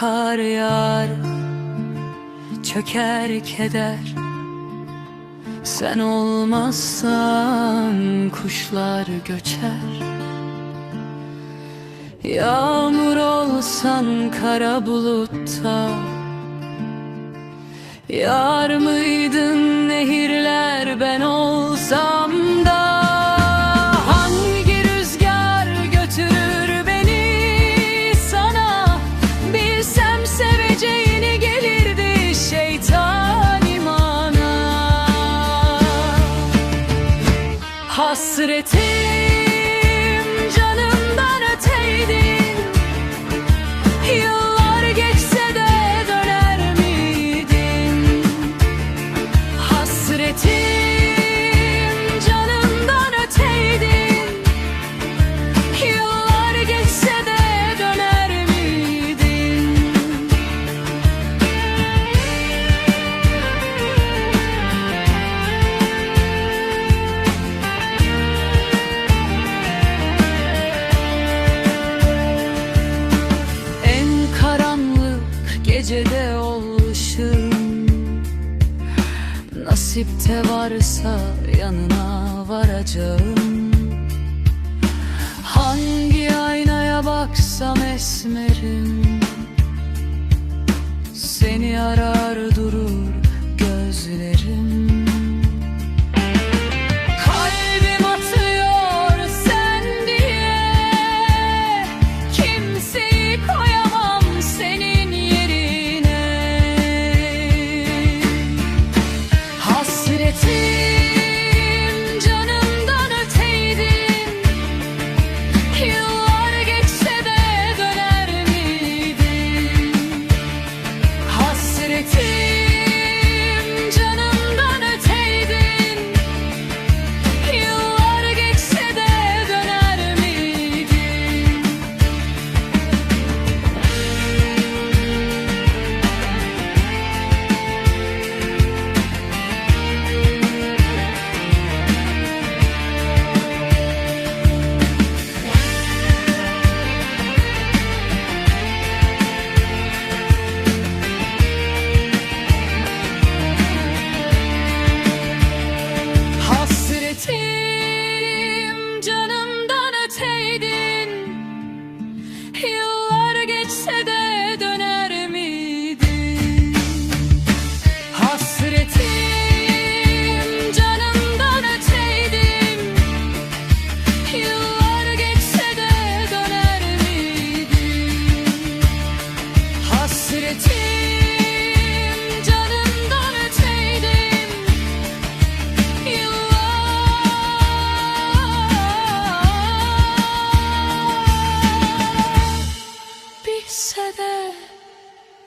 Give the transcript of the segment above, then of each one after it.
kar yağar Çöker keder. Sen olmazsan kuşlar göçer. Yağmur olsan kara bulutta Yar mıydın nehirler ben olsam da Hasretim gecede oluşum Nasipte varsa yanına varacağım. Hangi aynaya baksam esmerim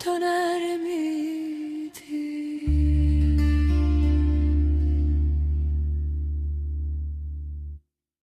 söner mi?